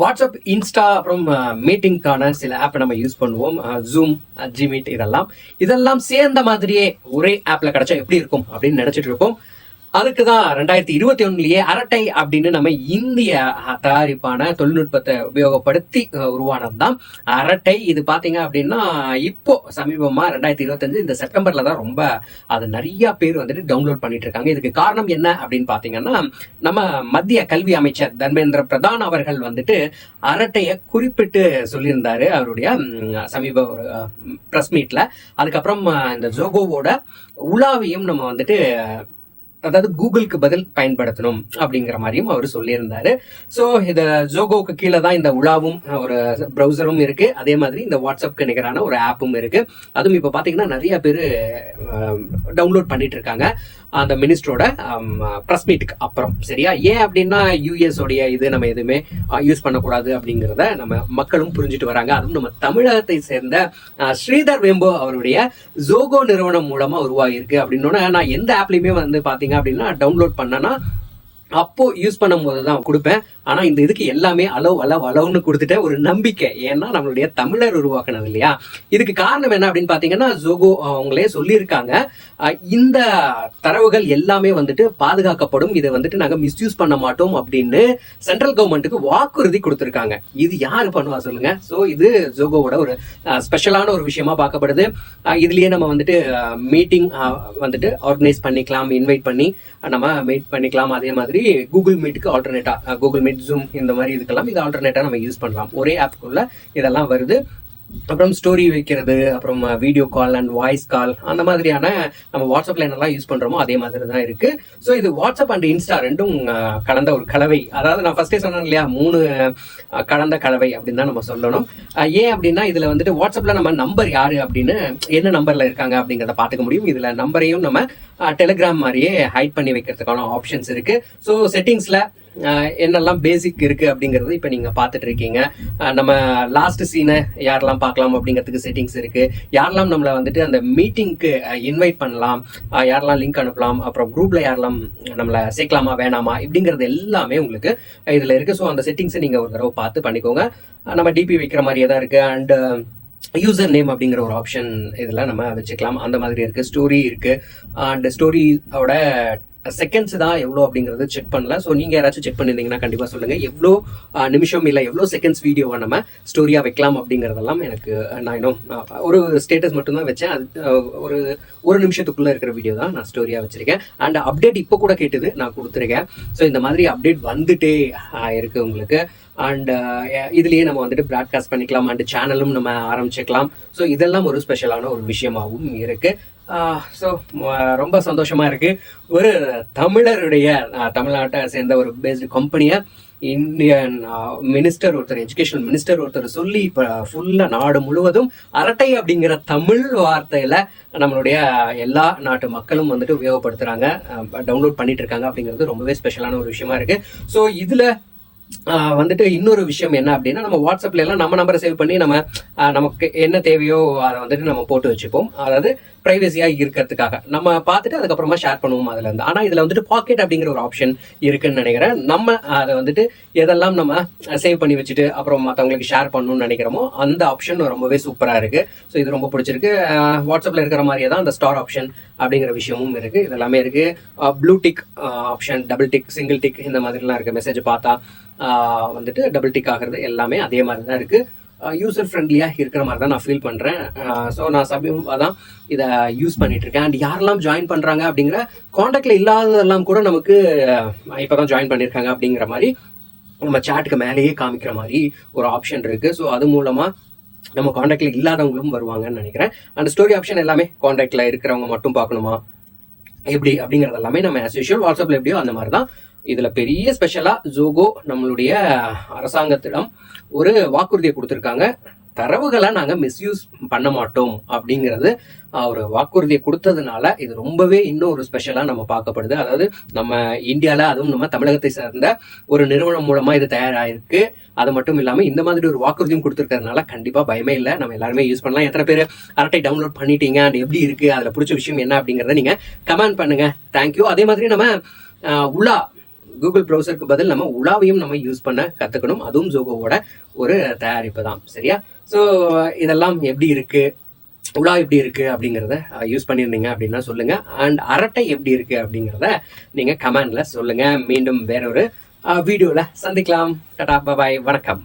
WhatsApp Insta அப்புறம் மீட்டிங்க்கான சில ஆப்பை நம்ம யூஸ் பண்ணுவோம். ஜூம் ஜிமீட் இதெல்லாம். இதெல்லாம் சேர்ந்த மாதிரியே ஒரே ஆப்ல கிடைச்சா எப்படி இருக்கும் அப்படின்னு நினைச்சிட்டு இருப்போம். அதுக்கு தான் ரெண்டாயிரத்தி இருபத்தி ஒன்னுலயே அரட்டை அப்படின்னு நம்ம இந்திய தயாரிப்பான தொழில்நுட்பத்தை உபயோகப்படுத்தி உருவானது தான் அரட்டை. இது பாத்தீங்க அப்படின்னா இப்போ சமீபமா ரெண்டாயிரத்தி இருபத்தஞ்சு இந்த செப்டம்பர்ல தான் ரொம்ப அது நிறைய பேர் வந்துட்டு டவுன்லோட் பண்ணிட்டு இருக்காங்க. இதுக்கு காரணம் என்ன அப்படின்னு பாத்தீங்கன்னா நம்ம மத்திய கல்வி அமைச்சர் தர்மேந்திர பிரதான் அவர்கள் வந்துட்டு அரட்டையை குறிப்பிட்டு சொல்லியிருந்தாரு அவருடைய சமீப ஒரு ப்ரெஸ் மீட்ல அதுக்கப்புறம் இந்த ஜோகோவோட உலாவையும் நம்ம வந்துட்டு அதாவது கூகுளுக்கு பதில் பயன்படுத்தணும் அப்படிங்கிற மாதிரியும் அவர் சொல்லியிருந்தாரு. ஸோ இந்த ஜோகோவுக்கு கீழே தான் இந்த உலாவும் ஒரு ப்ரௌசரும் இருக்கு. அதே மாதிரி இந்த வாட்ஸ்அப்க்கு நிகரான ஒரு ஆப்பும் இருக்கு. அதுவும் இப்போ பார்த்தீங்கன்னா நிறைய பேர் டவுன்லோட் பண்ணிட்டு இருக்காங்க அந்த மினிஸ்டரோட ப்ரெஸ் மீட்டுக்கு அப்புறம். சரியா? ஏன் அப்படின்னா யூஎஸ் உடைய இது நம்ம எதுவுமே யூஸ் பண்ணக்கூடாது அப்படிங்கிறத நம்ம மக்களும் புரிஞ்சுட்டு வராங்க. அதுவும் நம்ம தமிழகத்தை சேர்ந்த ஸ்ரீதர் வேம்பு அவருடைய ஜோகோ நிறுவனம் மூலமா உருவாகியிருக்கு. அப்படின்னா நான் எந்த ஆப்லையுமே வந்து பார்த்தீங்கன்னா அப்படின்னா டவுன்லோட் பண்ணனா அப்போ யூஸ் பண்ணும்போது தான் கொடுப்பேன். ஆனா இந்த இதுக்கு எல்லாமே அளவு அளவு அளவுன்னு கொடுத்துட்ட ஒரு நம்பிக்கை. ஏன்னா நம்மளுடைய தமிழர் உருவாக்குனது இல்லையா? இதுக்கு காரணம் என்ன அப்படின்னு பாத்தீங்கன்னா ஜோகோ அவங்களே சொல்லியிருக்காங்க. இந்த தரவுகள் எல்லாமே வந்துட்டு பாதுகாக்கப்படும். இதை வந்துட்டு நாங்க மிஸ்யூஸ் பண்ண மாட்டோம் அப்படின்னு சென்ட்ரல் கவர்மெண்ட்டுக்கு வாக்குறுதி கொடுத்துருக்காங்க. இது யாரு பண்ணுவா சொல்லுங்க? ஸோ இது ஜோகோவோட ஒரு ஸ்பெஷலான ஒரு விஷயமா பார்க்கப்படுது. இதுலயே நம்ம வந்துட்டு மீட்டிங் வந்துட்டு ஆர்கனைஸ் பண்ணிக்கலாம் இன்வைட் பண்ணி நம்ம மீட் பண்ணிக்கலாம் அதே மாதிரி கூகுள் மீட்டுக்கு ஆல்டர்னேட்டாக கூகுள் மீட் ஜூம் இந்த மாதிரி இதுக்கெல்லாம் இது ஆல்டர்னேட்டாக நம்ம யூஸ் பண்ணலாம். ஒரே ஆப்குள்ள இதெல்லாம் வருது. அப்புறம் ஸ்டோரி வைக்கிறது அப்புறம் video call and voice call அந்த மாதிரியான நம்ம வாட்ஸ்அப்ல என்னெல்லாம் யூஸ் பண்றோமோ அதே மாதிரி தான் இருக்கு. ஸோ இது வாட்ஸ்அப் அண்ட் இன்ஸ்டா ரெண்டும் கலந்த ஒரு கலவை. அதாவது நான் ஃபர்ஸ்டே சொன்னேன் இல்லையா மூணு கலந்த கலவை அப்படின்னு தான் நம்ம சொல்லணும். ஏன் அப்படின்னா இதுல வந்துட்டு வாட்ஸ்அப்ல நம்ம நம்பர் யாரு அப்படின்னு என்ன நம்பர்ல இருக்காங்க அப்படிங்கிறத பார்த்துக்க முடியும். இதுல நம்பரையும் நம்ம டெலிகிராம் மாதிரியே ஹைட் பண்ணி வைக்கிறதுக்கான ஆப்ஷன்ஸ் இருக்கு. ஸோ செட்டிங்ஸ்ல என்னெல்லாம் பேசிக் இருக்கு அப்படிங்கறது இப்போ நீங்க பார்த்துட்டு இருக்கீங்க. நம்ம லாஸ்ட் சீனை யாரெல்லாம் பார்க்கலாம் அப்படிங்கிறதுக்கு செட்டிங்ஸ் இருக்கு. யாரெல்லாம் நம்மளை வந்துட்டு அந்த மீட்டிங்க்கு இன்வைட் பண்ணலாம் யாரெல்லாம் லிங்க் அனுப்பலாம் அப்புறம் குரூப்ல யாரெல்லாம் நம்மளை சேர்க்கலாமா வேணாமா இப்படிங்கிறது எல்லாமே உங்களுக்கு இதுல இருக்கு. ஸோ அந்த செட்டிங்ஸை நீங்க ஒரு தடவை பார்த்து பண்ணிக்கோங்க. நம்ம டிபி வைக்கிற மாதிரியே தான் இருக்கு. அண்ட் யூசர் நேம் அப்படிங்கிற ஒரு ஆப்ஷன் இதில் நம்ம வச்சுக்கலாம். அந்த மாதிரி இருக்கு. ஸ்டோரி இருக்கு. அண்ட் ஸ்டோரியோட செகண்ட்ஸ் தான் எவ்வளோ அப்படிங்கிறது செக் பண்ணல. ஸோ நீங்கள் யாராச்சும் செக் பண்ணியிருந்தீங்கன்னா கண்டிப்பாக சொல்லுங்கள் எவ்வளோ நிமிஷம் இல்லை எவ்வளோ செகண்ட்ஸ் வீடியோவை நம்ம ஸ்டோரியாக வைக்கலாம் அப்படிங்கிறதெல்லாம் எனக்கு நான் இன்னும் ஒரு ஸ்டேட்டஸ் மட்டும்தான் வச்சேன். அது ஒரு ஒரு நிமிஷத்துக்குள்ளே இருக்கிற வீடியோ தான் நான் ஸ்டோரியாக வச்சிருக்கேன். அண்ட் அப்டேட் இப்போ கூட கேட்டது நான் கொடுத்துருக்கேன். ஸோ இந்த மாதிரி அப்டேட் வந்துட்டே இருக்குது இருக்கு உங்களுக்கு. அண்ட் இதுலேயே நம்ம வந்துட்டு ப்ராட்காஸ்ட் பண்ணிக்கலாம். அண்ட் சேனலும் நம்ம ஆரம்பிச்சுக்கலாம். ஸோ இதெல்லாம் ஒரு ஸ்பெஷலான ஒரு விஷயமாகவும் இருக்கு. ஸோ ரொம்ப சந்தோஷமா இருக்குது ஒரு தமிழருடைய தமிழ்நாட்டை சேர்ந்த ஒரு பேஸ்டு கம்பெனியை இந்தியன் மினிஸ்டர் ஒருத்தர் எஜுகேஷன் மினிஸ்டர் ஒருத்தர் சொல்லி இப்போ ஃபுல்லாக நாடு முழுவதும் அரட்டை அப்படிங்கிற தமிழ் வார்த்தையில் நம்மளுடைய எல்லா நாட்டு மக்களும் வந்துட்டு உபயோகப்படுத்துகிறாங்க டவுன்லோட் பண்ணிட்டு இருக்காங்க அப்படிங்கிறது ரொம்பவே ஸ்பெஷலான ஒரு விஷயமா இருக்குது ஸோ இதில் வந்துட்டு இன்னொரு விஷயம் என்ன அப்படின்னா நம்ம வாட்ஸ்அப்ல எல்லாம் நம்ம நம்பரை சேவ் பண்ணி நம்ம நமக்கு என்ன தேவையோ அதை வந்துட்டு நம்ம போட்டு வச்சுப்போம். அதாவது ப்ரைவசியாக இருக்கிறதுக்காக. நம்ம பார்த்துட்டு அதுக்கப்புறமா ஷேர் பண்ணுவோம் அதில் இருந்து. ஆனால் இதில் வந்துட்டு பாக்கெட் அப்படிங்கிற ஒரு ஆப்ஷன் இருக்குன்னு நினைக்கிறேன். நம்ம அதை வந்துட்டு எதெல்லாம் நம்ம சேவ் பண்ணி வச்சுட்டு அப்புறம் மற்றவங்களுக்கு ஷேர் பண்ணணும்னு நினைக்கிறோமோ அந்த ஆப்ஷன் ரொம்பவே சூப்பராக இருக்குது ஸோ இது ரொம்ப பிடிச்சிருக்கு. வாட்ஸ்அப்பில் இருக்கிற மாதிரியே தான் அந்த ஸ்டார் ஆப்ஷன் அப்படிங்கிற விஷயமும் இருக்குது இது எல்லாமே blue tick option double tick single tick இந்த மாதிரிலாம் இருக்குது மெசேஜ் பார்த்தா வந்துட்டு டபுள் டிக் ஆகிறது எல்லாமே அதே மாதிரி தான் இருக்குது யூசர் ஃப்ரெண்ட்லியாக இருக்கிற மாதிரி தான் நான் ஃபீல் பண்ணுறேன் ஸோ நான் சமீபமாக தான் இதை யூஸ் பண்ணிட்டு இருக்கேன். அண்ட் யாரெல்லாம் ஜாயின் பண்ணுறாங்க அப்படிங்கிற காண்டாக்டில் இல்லாததெல்லாம் கூட நமக்கு இப்போ தான் ஜாயின் பண்ணியிருக்காங்க அப்படிங்கிற மாதிரி நம்ம சாட்டுக்கு மேலேயே காமிக்கிற மாதிரி ஒரு ஆப்ஷன் இருக்குது ஸோ அது மூலமாக நம்ம காண்டாக்டில் இல்லாதவங்களும் வருவாங்கன்னு நினைக்கிறேன். அந்த ஸ்டோரி ஆப்ஷன் எல்லாமே காண்டாக்டில் இருக்கிறவங்க மட்டும் பார்க்கணுமா? எப்படி? அப்படிங்கிறது எல்லாமே நம்ம ஆஸ் யூஷுவல் வாட்ஸ்அப்ல எப்படியோ அந்த மாதிரி தான் இதுல பெரிய ஸ்பெஷலா ஜோகோ நம்மளுடைய அரசாங்கத்திடம் ஒரு வாக்குறுதியை கொடுத்துருக்காங்க. தரவுகளை நாங்க மிஸ்யூஸ் பண்ண மாட்டோம் அப்படிங்கிறது ஒரு வாக்குறுதியை கொடுத்ததுனால இது ரொம்பவே இன்னும் ஒரு ஸ்பெஷலா நம்ம பார்க்கப்படுது. அதாவது நம்ம இந்தியால அதுவும் நம்ம தமிழகத்தை சார்ந்த ஒரு நிறுவனம் மூலமா இது தயாராயிருக்கு. அது மட்டும் இல்லாம இந்த மாதிரி ஒரு வாக்குறுதியும் கொடுத்துருக்கறதுனால கண்டிப்பா பயமே இல்லை. நம்ம எல்லாருமே யூஸ் பண்ணலாம். எத்தனை பேர் அரட்டை டவுன்லோட் பண்ணிட்டீங்க? அது எப்படி இருக்கு? அதுல பிடிச்ச விஷயம் என்ன அப்படிங்கறத நீங்க கமெண்ட் பண்ணுங்க. தேங்க்யூ அதே மாதிரி நம்ம உலா கூகுள் ப்ரௌசருக்கு பதில் நம்ம உலாவையும் நம்ம யூஸ் பண்ண கத்துக்கணும். அதுவும் ஜோகோவோட ஒரு தயாரிப்பு தான். சரியா? ஸோ இதெல்லாம் எப்படி இருக்கு? உலா எப்படி இருக்கு அப்படிங்கிறத யூஸ் பண்ணியிருந்தீங்க அப்படின்னா சொல்லுங்க. அண்ட் அரட்டை எப்படி இருக்கு அப்படிங்கிறத நீங்க கமெண்ட்ல சொல்லுங்க. மீண்டும் வேறொரு வீடியோவில் சந்திக்கலாம். டாடா பாய் வணக்கம்.